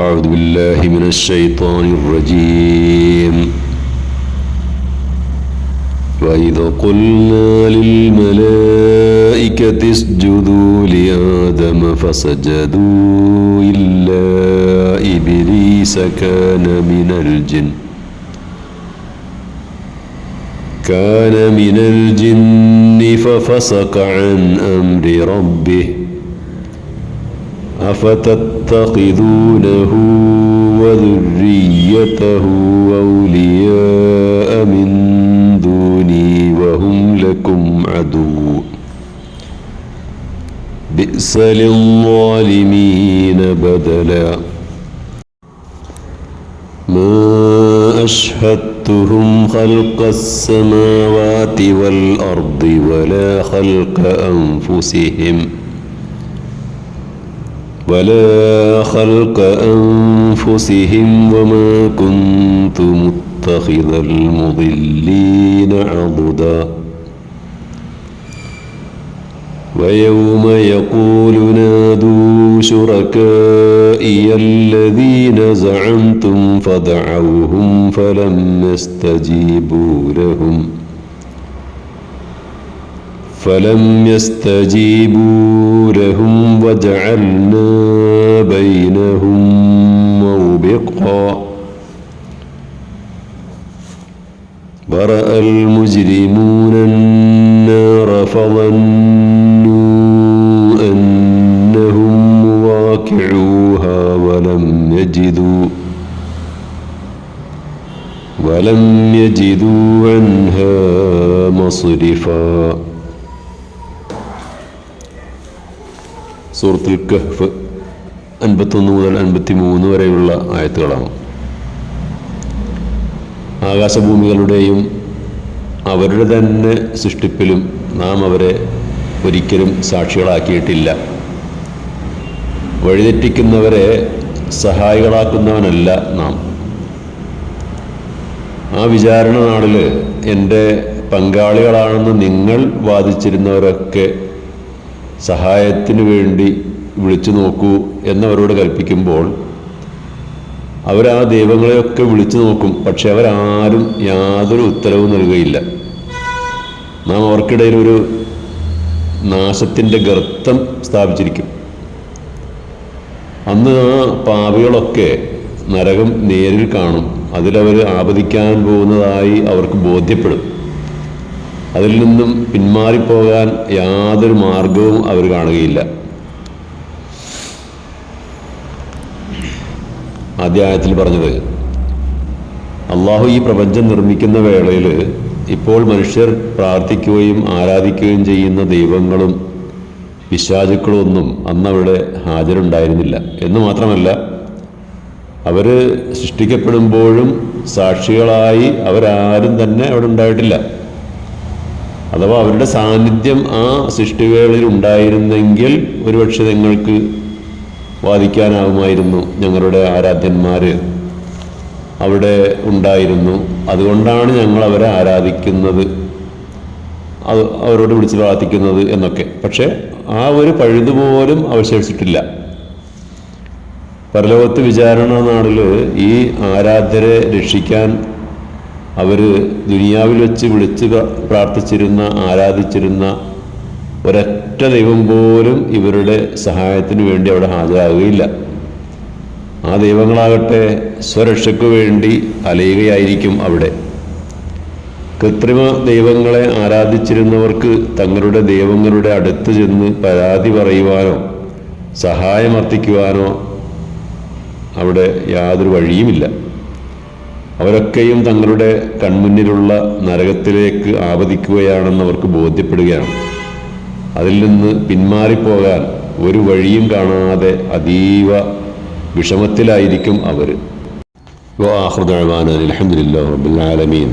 أعوذ بالله من الشيطان الرجيم. وإذ قلنا للملائكة اسجدوا لآدم فسجدوا إلا إبليس كان من الجن. كان من الجن ففسق عن أمر ربه. أفتتخذونه وذريته أولياء من دوني وهم لكم عدو. بئس للظالمين بدلا. ما أشهدتهم خلق السماوات والأرض ولا خلق أنفسهم ۖ. ولا خلق أنفسهم وما كنت متخذ المضلين عضدا. ويوم يقول نادوا شركائي الذين زعمتم فدعوهم فلم يستجيبوا لهم ۖ. فلم يستجيبوا لهم وجعلنا بينهم موبقا. ورأى المجرمون النار فظنوا أنهم واقعوها ولم يجدوا ولم يجدوا عنها مصرفا. സൂറത്തുൽ കഹ്ഫ് അൻപത്തൊന്ന് മുതൽ അൻപത്തി മൂന്ന് വരെയുള്ള ആയത്തുകളാണ്. ആകാശഭൂമികളുടെയും അവരുടെ തന്നെ സൃഷ്ടിപ്പിലും നാം അവരെ ഒരിക്കലും സാക്ഷികളാക്കിയിട്ടില്ല. വഴിതെറ്റിക്കുന്നവരെ സഹായികളാക്കുന്നവനല്ല നാം. ആ വിചാരണ നാളിൽ എന്റെ പങ്കാളികളാണെന്ന് നിങ്ങൾ വാദിച്ചിരുന്നവരൊക്കെ സഹായത്തിന് വേണ്ടി വിളിച്ചു നോക്കൂ എന്നവരോട് കൽപ്പിക്കുമ്പോൾ അവരാ ദൈവങ്ങളെയൊക്കെ വിളിച്ചു നോക്കും പക്ഷെ അവരാരും യാതൊരു ഉത്തരവും നൽകുകയില്ല. നാം അവർക്കിടയിൽ ഒരു നാശത്തിന്റെ ഗർത്തം സ്ഥാപിച്ചിരിക്കും. അന്ന് ആ പാവികളൊക്കെ നരകം നേരിൽ കാണും. അതിലവർ ആപതിക്കാൻ പോകുന്നതായി അവർക്ക് ബോധ്യപ്പെടും. അതിൽ നിന്നും പിന്മാറിപ്പോകാൻ യാതൊരു മാർഗവും അവർ കാണുകയില്ല. അധ്യായത്തിൽ പറഞ്ഞത് അള്ളാഹു ഈ പ്രപഞ്ചം നിർമ്മിക്കുന്ന വേളയിൽ ഇപ്പോൾ മനുഷ്യർ പ്രാർത്ഥിക്കുകയും ആരാധിക്കുകയും ചെയ്യുന്ന ദൈവങ്ങളും വിശ്വാചുക്കളും ഒന്നും അന്നവിടെ ഹാജരുണ്ടായിരുന്നില്ല. എന്ന് മാത്രമല്ല അവർ സൃഷ്ടിക്കപ്പെടുമ്പോഴും സാക്ഷികളായി അവരാരും തന്നെ അവിടെ ഉണ്ടായിട്ടില്ല. അഥവാ അവരുടെ സാന്നിധ്യം ആ സൃഷ്ടിവേളിൽ ഉണ്ടായിരുന്നെങ്കിൽ ഒരുപക്ഷെ നിങ്ങൾക്ക് വാദിക്കാനാകുമായിരുന്നു ഞങ്ങളുടെ ആരാധ്യന്മാർ അവിടെ ഉണ്ടായിരുന്നു. അതുകൊണ്ടാണ് ഞങ്ങൾ അവരെ ആരാധിക്കുന്നത് അത് അവരോട് വിളിച്ച് പ്രാർത്ഥിക്കുന്നത് എന്നൊക്കെ. പക്ഷേ ആ ഒരു പഴുതുപോലും അവശേഷിച്ചിട്ടില്ല. പരലോകത്ത് വിചാരണ നാളിൽ ഈ ആരാധരെ രക്ഷിക്കാൻ അവർ ദുനിയാവിൽ വെച്ച് വിളിച്ച് പ്രാർത്ഥിച്ചിരുന്ന ആരാധിച്ചിരുന്ന ഒരൊറ്റ ദൈവം പോലും ഇവരുടെ സഹായത്തിന് വേണ്ടി അവിടെ ഹാജരാകുകയില്ല. ആ ദൈവങ്ങളാകട്ടെ സ്വരക്ഷയ്ക്ക് വേണ്ടി അലയുകയായിരിക്കും അവിടെ. കൃത്രിമ ദൈവങ്ങളെ ആരാധിച്ചിരുന്നവർക്ക് തങ്ങളുടെ ദൈവങ്ങളുടെ അടുത്ത് ചെന്ന് പരാതി പറയുവാനോ സഹായമർത്ഥിക്കുവാനോ അവിടെ യാതൊരു വഴിയുമില്ല. അവരൊക്കെയും തങ്ങളുടെ കൺമുന്നിലുള്ള നരകത്തിലേക്ക് ആപതിക്കുകയാണെന്ന് അവർക്ക് ബോധ്യപ്പെടുകയാണ്. അതിൽ നിന്ന് പിന്മാറിപ്പോകാൻ ഒരു വഴിയും കാണാതെ അതീവ വിഷമത്തിലായിരിക്കും അവർ അലഹമുല്ലാ റബ്ബുൽ ആലമീൻ.